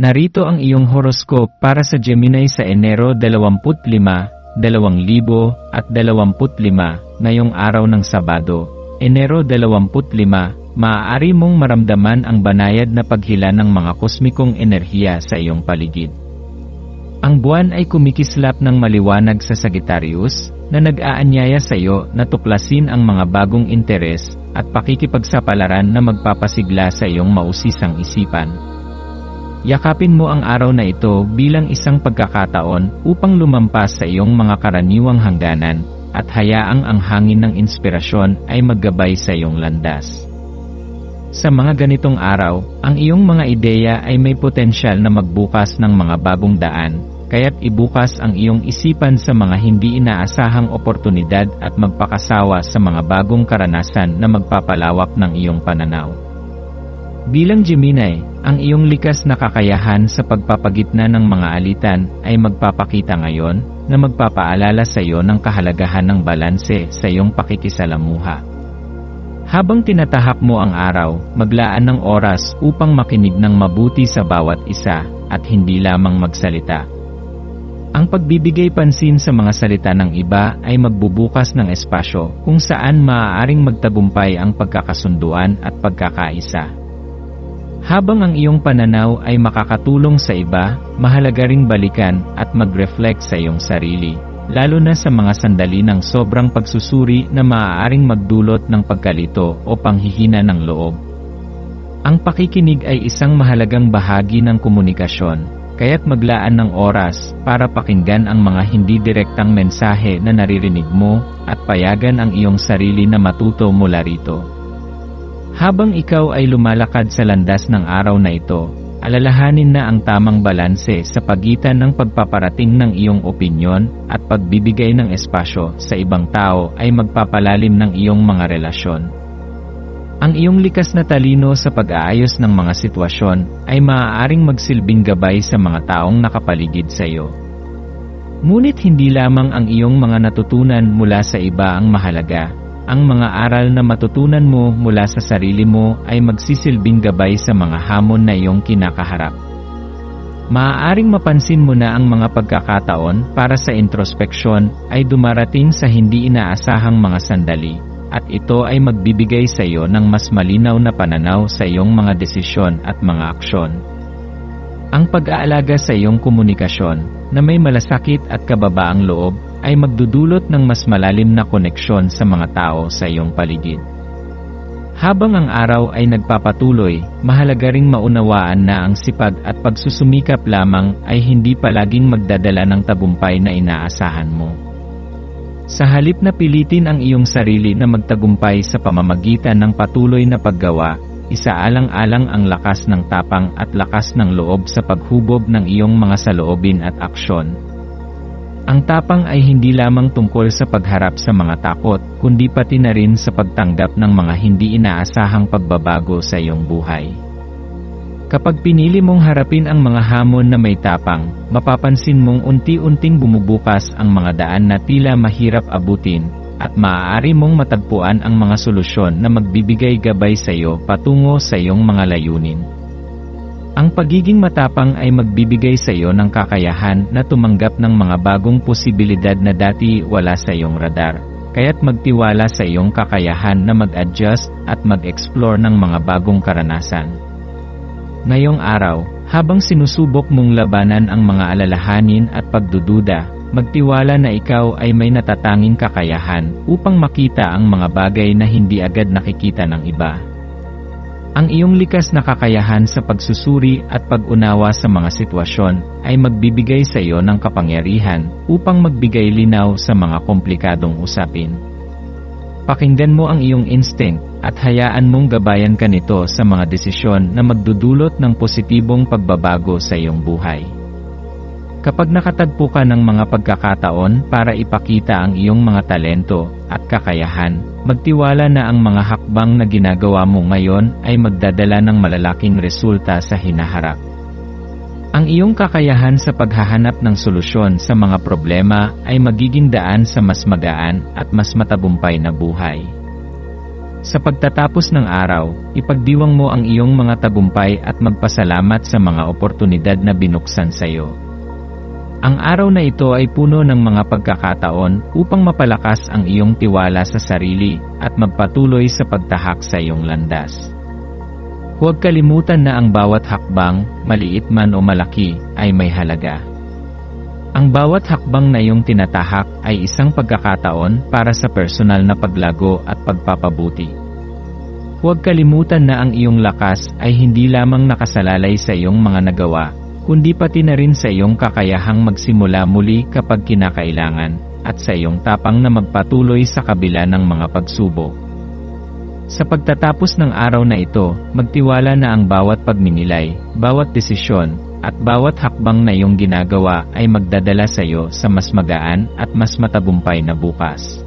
Narito ang iyong horoscope para sa Gemini sa Enero 25, 2025, ngayong araw ng Sabado. Enero 25, maaari mong maramdaman ang banayad na paghila ng mga kosmikong enerhiya sa iyong paligid. Ang buwan ay kumikislap ng maliwanag sa Sagittarius, na nag-aanyaya sa iyo na tuklasin ang mga bagong interes at pakikipagsapalaran na magpapasigla sa iyong mausisang isipan. Yakapin mo ang araw na ito bilang isang pagkakataon upang lumampas sa iyong mga karaniwang hangganan at hayaang ang hangin ng inspirasyon ay maggabay sa iyong landas. Sa mga ganitong araw, ang iyong mga ideya ay may potensyal na magbukas ng mga bagong daan, kaya't ibukas ang iyong isipan sa mga hindi inaasahang oportunidad at magpakasawa sa mga bagong karanasan na magpapalawak ng iyong pananaw. Bilang Gemini, ang iyong likas na kakayahan sa pagpapagitna ng mga alitan ay magpapakita ngayon na magpapaalala sa iyo ng kahalagahan ng balanse sa iyong pakikisalamuha. Habang tinatahak mo ang araw, maglaan ng oras upang makinig ng mabuti sa bawat isa at hindi lamang magsalita. Ang pagbibigay pansin sa mga salita ng iba ay magbubukas ng espasyo kung saan maaaring magtagumpay ang pagkakasunduan at pagkakaisa. Habang ang iyong pananaw ay makakatulong sa iba, mahalaga ring balikan at mag-reflect sa iyong sarili, lalo na sa mga sandali ng sobrang pagsusuri na maaaring magdulot ng pagkalito o panghihina ng loob. Ang pakikinig ay isang mahalagang bahagi ng komunikasyon, kaya't maglaan ng oras para pakinggan ang mga hindi direktang mensahe na naririnig mo at payagan ang iyong sarili na matuto mula rito. Habang ikaw ay lumalakad sa landas ng araw na ito, alalahanin na ang tamang balanse sa pagitan ng pagpaparating ng iyong opinyon at pagbibigay ng espasyo sa ibang tao ay magpapalalim ng iyong mga relasyon. Ang iyong likas na talino sa pag-aayos ng mga sitwasyon ay maaaring magsilbing gabay sa mga taong nakapaligid sa iyo. Ngunit hindi lamang ang iyong mga natutunan mula sa iba ang mahalaga, ang mga aral na matutunan mo mula sa sarili mo ay magsisilbing gabay sa mga hamon na iyong kinakaharap. Maaaring mapansin mo na ang mga pagkakataon para sa introspeksyon ay dumarating sa hindi inaasahang mga sandali, at ito ay magbibigay sa iyo ng mas malinaw na pananaw sa iyong mga desisyon at mga aksyon. Ang pag-aalaga sa iyong komunikasyon, na may malasakit at kababaang loob, ay magdudulot ng mas malalim na koneksyon sa mga tao sa iyong paligid. Habang ang araw ay nagpapatuloy, mahalaga ring maunawaan na ang sipag at pagsusumikap lamang ay hindi palaging magdadala ng tagumpay na inaasahan mo. Sa halip na pilitin ang iyong sarili na magtagumpay sa pamamagitan ng patuloy na paggawa, isaalang-alang ang lakas ng tapang at lakas ng loob sa paghubob ng iyong mga saloobin at aksyon. Ang tapang ay hindi lamang tungkol sa pagharap sa mga takot, kundi pati na rin sa pagtanggap ng mga hindi inaasahang pagbabago sa iyong buhay. Kapag pinili mong harapin ang mga hamon na may tapang, mapapansin mong unti-unting bumubukas ang mga daan na tila mahirap abutin, at maaari mong matagpuan ang mga solusyon na magbibigay gabay sa iyo patungo sa iyong mga layunin. Ang pagiging matapang ay magbibigay sa iyo ng kakayahan na tumanggap ng mga bagong posibilidad na dati wala sa iyong radar, kaya't magtiwala sa iyong kakayahan na mag-adjust at mag-explore ng mga bagong karanasan. Ngayong araw, habang sinusubok mong labanan ang mga alalahanin at pagdududa, magtiwala na ikaw ay may natatanging kakayahan upang makita ang mga bagay na hindi agad nakikita ng iba. Ang iyong likas na kakayahan sa pagsusuri at pag-unawa sa mga sitwasyon ay magbibigay sa iyo ng kapangyarihan upang magbigay linaw sa mga komplikadong usapin. Pakinggan mo ang iyong instinct at hayaan mong gabayan ka nito sa mga desisyon na magdudulot ng positibong pagbabago sa iyong buhay. Kapag nakatagpo ka ng mga pagkakataon para ipakita ang iyong mga talento at kakayahan, magtiwala na ang mga hakbang na ginagawa mo ngayon ay magdadala ng malalaking resulta sa hinaharap. Ang iyong kakayahan sa paghahanap ng solusyon sa mga problema ay magiging daan sa mas magaan at mas matabumpay na buhay. Sa pagtatapos ng araw, ipagdiwang mo ang iyong mga tagumpay at magpasalamat sa mga oportunidad na binuksan sa iyo. Ang araw na ito ay puno ng mga pagkakataon upang mapalakas ang iyong tiwala sa sarili at magpatuloy sa pagtahak sa iyong landas. Huwag kalimutan na ang bawat hakbang, maliit man o malaki, ay may halaga. Ang bawat hakbang na iyong tinatahak ay isang pagkakataon para sa personal na paglago at pagpapabuti. Huwag kalimutan na ang iyong lakas ay hindi lamang nakasalalay sa iyong mga nagawa, kundi pati na rin sa iyong kakayahang magsimula muli kapag kinakailangan, at sa iyong tapang na magpatuloy sa kabila ng mga pagsubok. Sa pagtatapos ng araw na ito, magtiwala na ang bawat pagminilay, bawat desisyon, at bawat hakbang na iyong ginagawa ay magdadala sa iyo sa mas magaan at mas matagumpay na bukas.